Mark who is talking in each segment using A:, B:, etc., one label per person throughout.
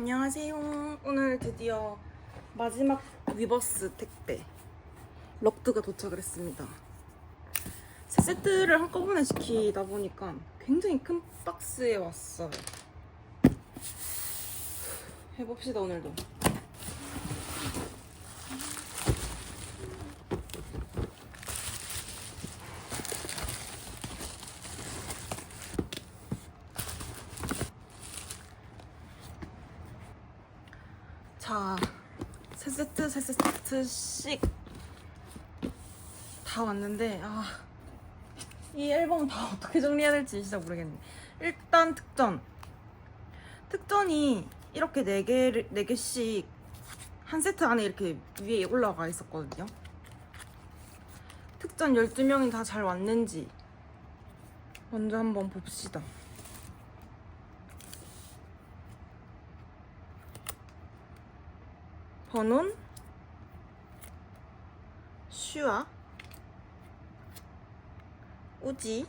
A: 안녕하세요. 오늘 드디어 마지막 위버스 택배 럭드가 도착을 했습니다. 세 세트를 한꺼번에 시키다 보니까 굉장히 큰 박스에 왔어요. 해봅시다 오늘도. 자, 세 세트, 세 세트씩 다 왔는데, 아, 이 앨범 다 어떻게 정리해야 될지 진짜 모르겠네. 일단 특전. 특전이 이렇게 네 개를, 네 개씩 한 세트 안에 이렇게 위에 올라가 있었거든요. 특전 12명이 다 잘 왔는지 먼저 한번 봅시다. 번온 슈아 우지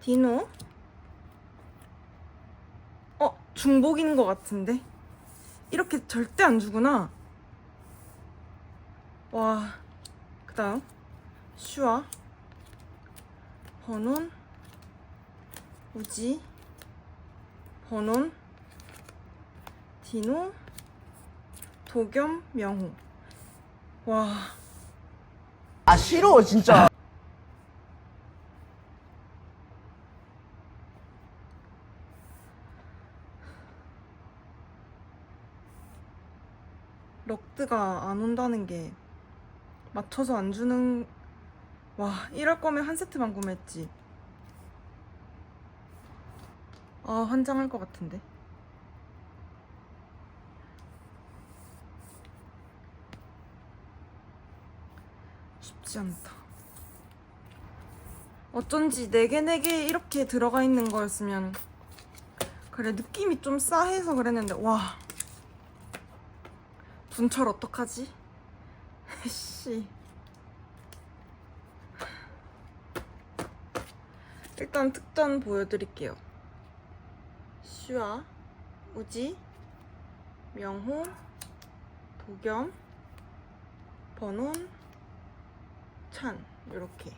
A: 디노. 어 중복인 것 같은데? 이렇게 절대 안 주구나. 와 그다음. 슈아 번온 우지 번온 디노, 도겸, 명호. 와,
B: 아 싫어 진짜
A: 럭드가 안 온다는 게 맞춰서 안 주는 와, 이럴 거면 한 세트만 구매했지. 아, 환장할 것 같은데. 쉽지 않다. 어쩐지 4개, 4개 이렇게 들어가 있는 거였으면 그래 느낌이 좀 싸해서 그랬는데 와 분철 어떡하지? 씨 일단 특전 보여드릴게요 슈아 우지 명호 도겸 번온 찬 이렇게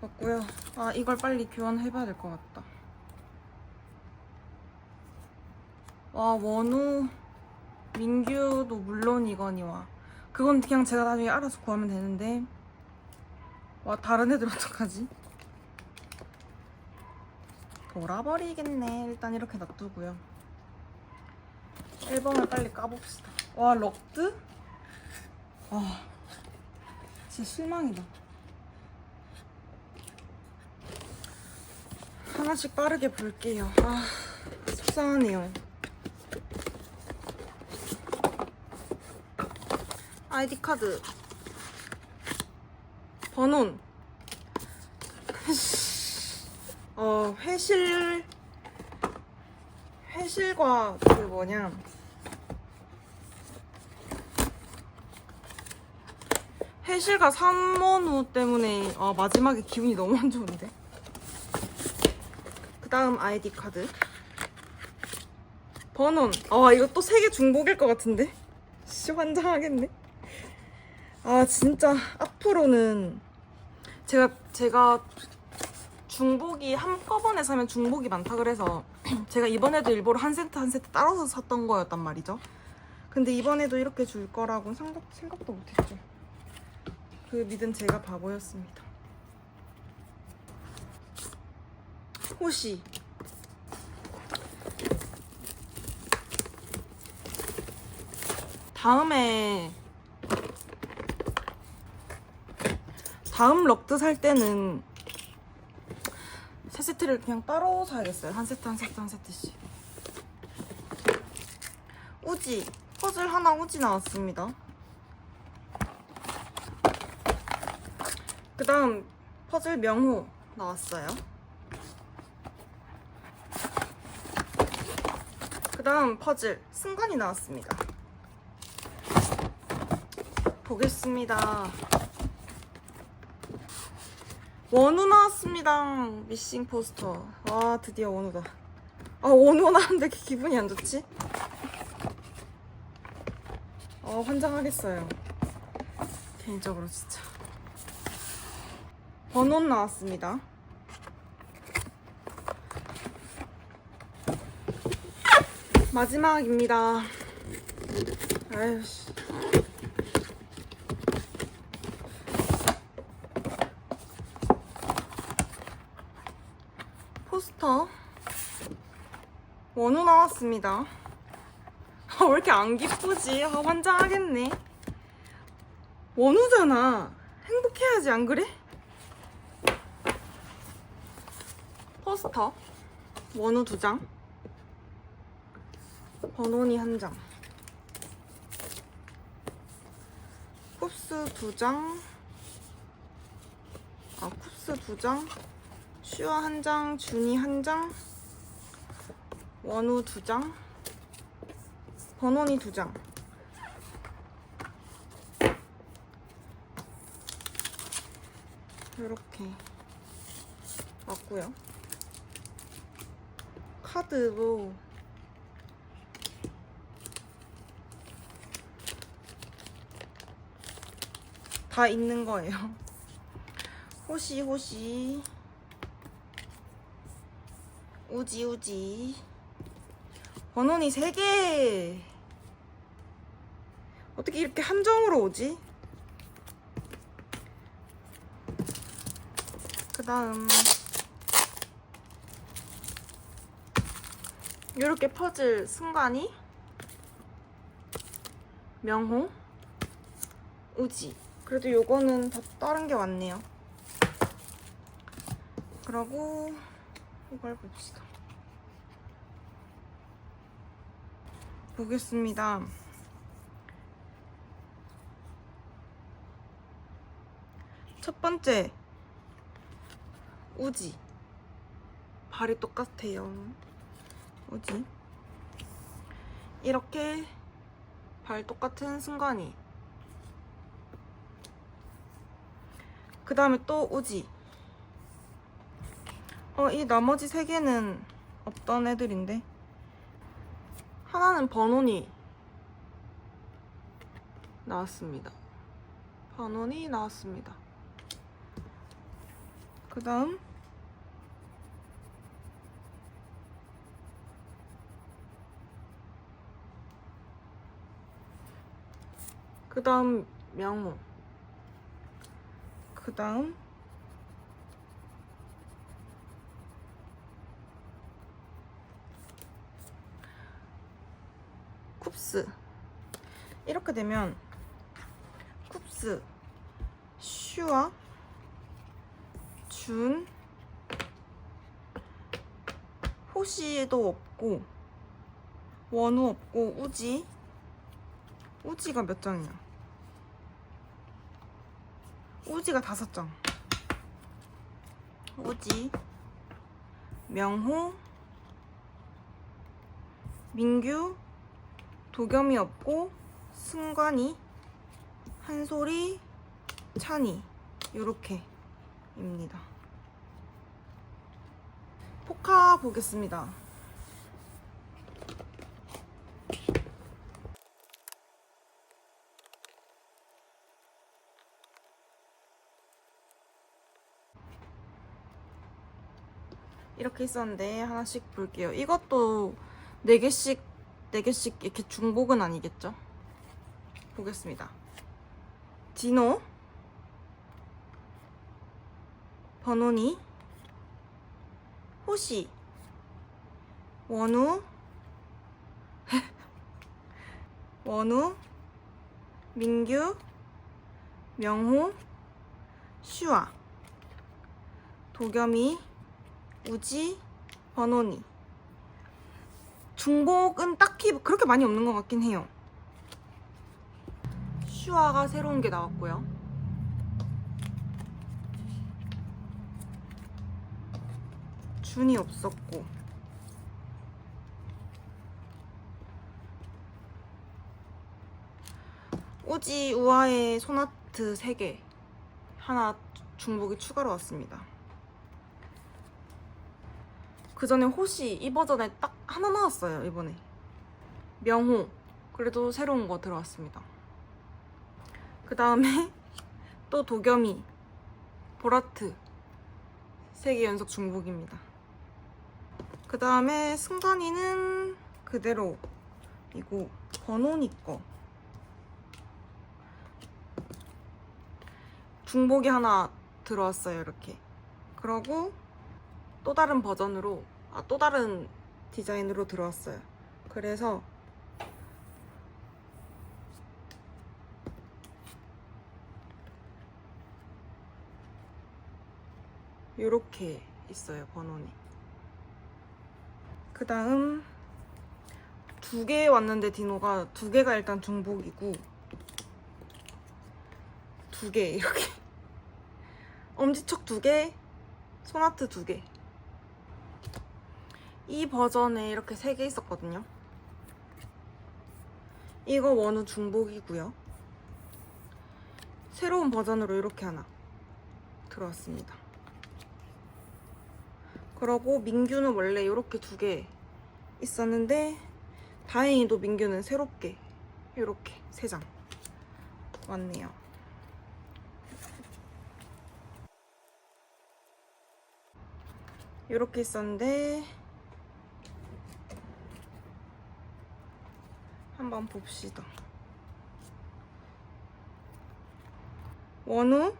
A: 왔고요. 아 이걸 빨리 교환해봐야 될 것 같다. 와 원우 민규도 물론이거니와 그건 그냥 제가 나중에 알아서 구하면 되는데 와 다른 애들 어떡하지? 돌아버리겠네. 일단 이렇게 놔두고요. 앨범을 빨리 까봅시다. 와 럭드? 와 진짜 실망이다. 하나씩 빠르게 볼게요. 아, 속상하네요. 아이디 카드. 번호는 어, 회실 회실과 그 뭐냐 회실과 삼원우 때문에 아, 마지막에 기분이 너무 안 좋은데. 그 다음 아이디 카드. 번원. 아, 이거 또 세 개 중복일 것 같은데? 씨, 환장하겠네. 아, 진짜 앞으로는 제가, 제가 중복이 한꺼번에 사면 중복이 많다 그래서 제가 이번에도 일부러 한 세트 한 세트 따라서 샀던 거였단 말이죠. 근데 이번에도 이렇게 줄 거라고는 생각, 생각도 못했죠. 그 믿은 제가 바보였습니다. 호시. 다음에 다음 럭드 살 때는 세 세트를 그냥 따로 사야겠어요. 한 세트 한 세트 한 세트씩. 우지 퍼즐 하나 우지 나왔습니다. 그 다음 퍼즐 명호 나왔어요. 그 다음 퍼즐 승관이 나왔습니다. 보겠습니다. 원우 나왔습니다. 미싱 포스터. 와, 드디어 원우다. 아 나는데 이렇게 기분이 안 좋지? 어 환장하겠어요. 개인적으로 진짜. 번원 나왔습니다. 마지막입니다. 아유 씨. 포스터 원우 나왔습니다. 아, 왜 이렇게 안 기쁘지? 아, 환장하겠네. 원우잖아. 행복해야지, 안 그래? 포스터. 원우 두 장. 번호니 한 장. 쿱스 두 장. 아, 쿱스 두 장. 슈아 한 장, 준이 한 장. 원우 두 장. 번호니 두 장. 이렇게 왔고요. 카드도 다 있는 거예요. 호시 호시. 우지 우지. 번호니 3개. 어떻게 이렇게 함정으로 오지? 그 다음 이렇게 퍼즐 승관이 명호 우지. 그래도 요거는 다 다른 게 왔네요. 그러고 이걸 봅시다. 보겠습니다. 첫 번째 우지. 발이 똑같아요 우지? 이렇게 발 똑같은 승관이. 그 다음에 또 우지. 어 이 나머지 세 개는 없던 애들인데. 하나는 번호니 나왔습니다. 번호니 나왔습니다. 그 다음 그 다음 명호. 그 다음 쿱스. 이렇게 되면 쿱스 슈아 준 호시도 없고 원우 없고 우지. 우지가 몇 장이야? 우지가 다섯 장. 우지 명호 민규 도겸이 없고 승관이 한솔이 찬이. 요렇게입니다. 포카 보겠습니다 이렇게 있었는데 하나씩 볼게요. 이것도 4개씩 4개씩 이렇게 중복은 아니겠죠? 보겠습니다. 디노? 번호니? 호시? 원우? 원우? 민규? 명호? 슈아? 도겸이 우지, 번호니. 중복은 딱히 그렇게 많이 없는 것 같긴 해요. 슈아가 새로운 게 나왔고요. 준이 없었고. 우지 우아의 소나트 3개. 하나 중복이 추가로 왔습니다. 그그 전에 호시 이 버전에 딱 하나 나왔어요 이번에. 명호. 그래도 새로운 거 들어왔습니다. 그 다음에 또 도겸이 보라트. 세 개 연속 중복입니다. 그 다음에 승관이는 그대로 이고 번호니 거. 중복이 하나 들어왔어요 이렇게. 그러고 또 다른 버전으로 아 또 다른 디자인으로 들어왔어요. 그래서 요렇게 있어요 번호니. 그 다음 두 개 왔는데 디노가 두 개가 일단 중복이고 두 개 이렇게. 엄지척 두 개, 손아트 두 개. 이 버전에 이렇게 세개 있었거든요. 이거 원우 중복이고요. 새로운 버전으로 이렇게 하나 들어왔습니다. 그러고 민규는 원래 이렇게 두 개 있었는데 다행히도 민규는 새롭게 이렇게 세 장 왔네요. 이렇게 있었는데 한번 봅시다. 원우,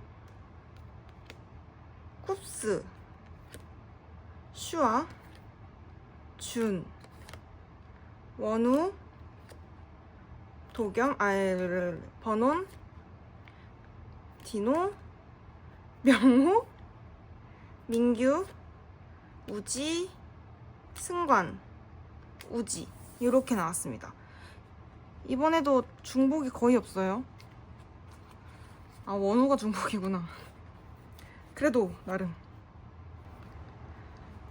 A: 쿱스, 슈아, 준, 원우, 도겸, 아, 번온, 디노, 명호, 민규, 우지, 승관, 우지 이렇게 나왔습니다. 이번에도 중복이 거의 없어요. 아 원우가 중복이구나. 그래도 나름.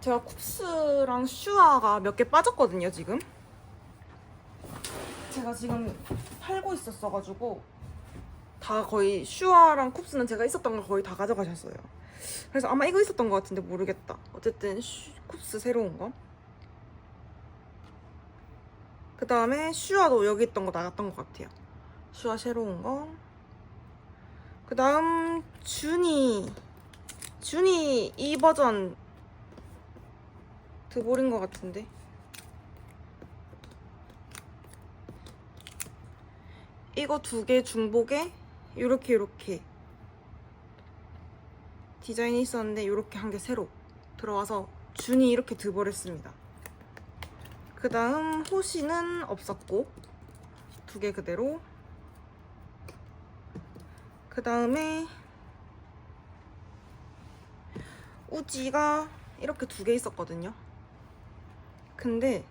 A: 제가 쿱스랑 슈아가 몇 개 빠졌거든요 지금. 제가 지금 팔고 있었어가지고 다 거의 슈아랑 쿱스는 제가 있었던 걸 거의 다 가져가셨어요. 그래서 아마 이거 있었던 것 같은데 모르겠다. 어쨌든 슈, 쿱스 새로운 거. 그 다음에 슈아도 여기 있던 거 나갔던 것 같아요. 슈아 새로운 거. 그 다음 준이. 준이 이 버전 드볼인 것 같은데. 이거 두 개 중복에 이렇게 이렇게 디자인이 있었는데 이렇게 한 개 새로 들어와서 준이 이렇게 드버렸습니다. 그 다음 호시는 없었고 두 개 그대로 그 다음에 우지가 이렇게 두 개 있었거든요. 근데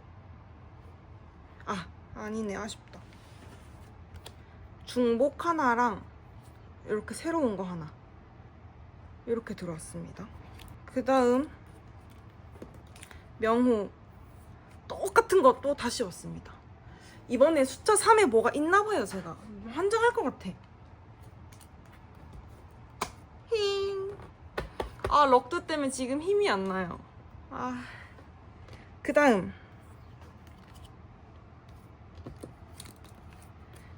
A: 아 아니네 아쉽다. 중복 하나랑 이렇게 새로운 거 하나 이렇게 들어왔습니다. 그 다음 명호 똑같은 것도 다시 왔습니다. 이번에 숫자 3에 뭐가 있나 봐요 제가 환장할 것 같아. 힝. 아 럭드 때문에 지금 힘이 안 나요. 아. 그 다음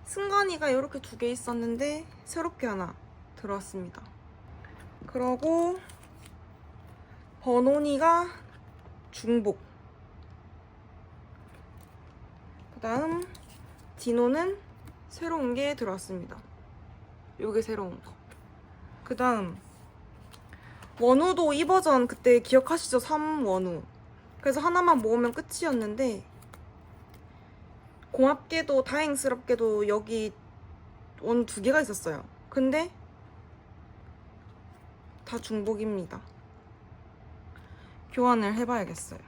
A: 승관이가 이렇게 두 개 있었는데 새롭게 하나 들어왔습니다. 그러고 번온이가 중복. 그 다음 디노는 새로운 게 들어왔습니다. 요게 새로운 거. 그 다음 원우도 이 버전 그때 기억하시죠? 3원우. 그래서 하나만 모으면 끝이었는데 고맙게도 다행스럽게도 여기 원 두 개가 있었어요. 근데 다 중복입니다. 교환을 해봐야겠어요.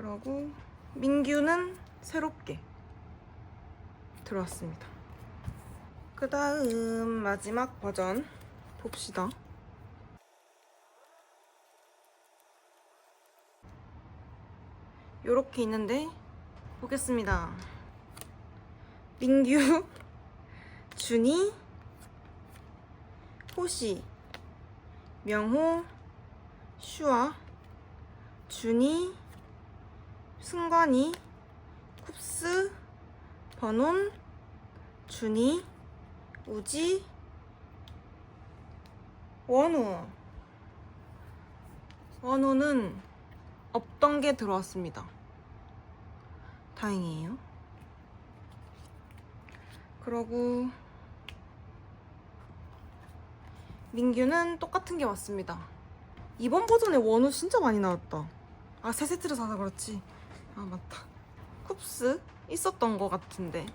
A: 그러고 민규는 새롭게 들어왔습니다. 그 다음 마지막 버전 봅시다. 요렇게 있는데 보겠습니다. 민규, 준이, 호시, 명호, 슈아, 준이, 승관이, 쿱스, 버논, 준이, 우지, 원우. 원우는 없던 게 들어왔습니다. 다행이에요. 그러고 민규는 똑같은 게 왔습니다. 이번 버전에 원우 진짜 많이 나왔다. 아, 세 세트를 사서 그렇지. 아, 맞다. 쿱스 있었던 것 같은데.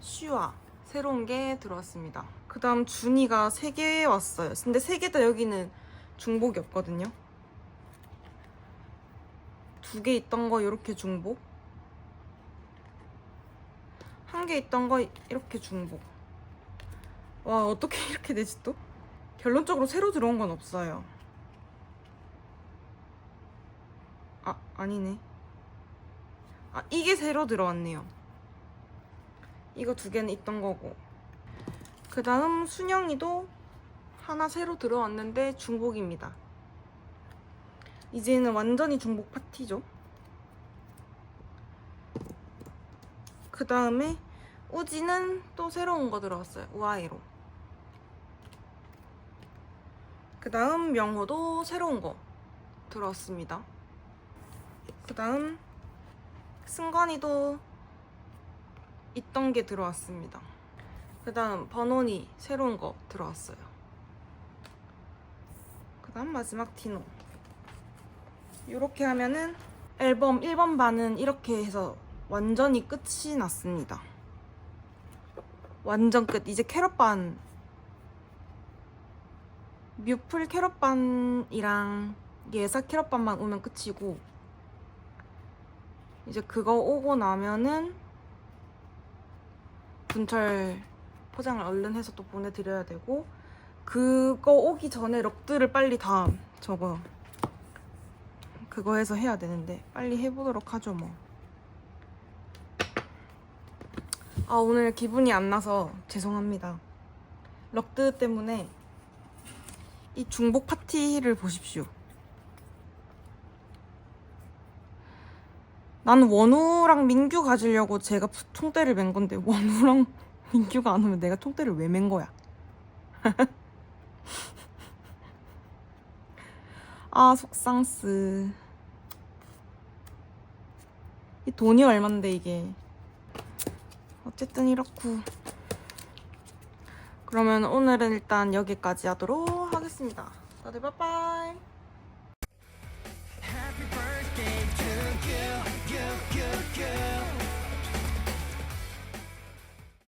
A: 슈아 새로운 게 들어왔습니다. 그 다음 준이가 세개 왔어요. 근데 세개다 여기는 중복이 없거든요. 두 개 있던 거 이렇게 중복. 한 개 있던 거 이렇게 중복. 와 어떻게 이렇게 되지 또? 결론적으로 새로 들어온 건 없어요. 아 아니네. 아 이게 새로 들어왔네요. 이거 두 개는 있던 거고. 그 다음 순영이도 하나 새로 들어왔는데 중복입니다. 이제는 완전히 중복 파티죠. 그 다음에 우지는 또 새로운 거 들어왔어요. 우아이로. 그 다음 명호도 새로운 거 들어왔습니다. 그 다음 승관이도 있던 게 들어왔습니다. 그 다음 버논이 새로운 거 들어왔어요. 그 다음 마지막 티노. 이렇게 하면은 앨범 1번 반은 이렇게 해서 완전히 끝이 났습니다. 완전 끝. 이제 캐럿반 뮤플 캐럿반이랑 예사 캐럿반만 오면 끝이고 이제 그거 오고 나면은 분철 포장을 얼른 해서 또 보내드려야 되고 그거 오기 전에 럭들을 빨리 다 저거 그거 해서 해야 되는데 빨리 해보도록 하죠 뭐. 아 오늘 기분이 안 나서 죄송합니다. 럭드 때문에 이 중복 파티를 보십시오. 나는 원우랑 민규 가지려고 제가 총대를 맨 건데 원우랑 민규가 안 오면 내가 총대를 왜 맨 거야? 아 속상스. 이 돈이 얼만데 이게. 어쨌든 이렇고. 그러면 오늘은 일단 여기까지 하도록 하겠습니다. 다들 빠빠이. again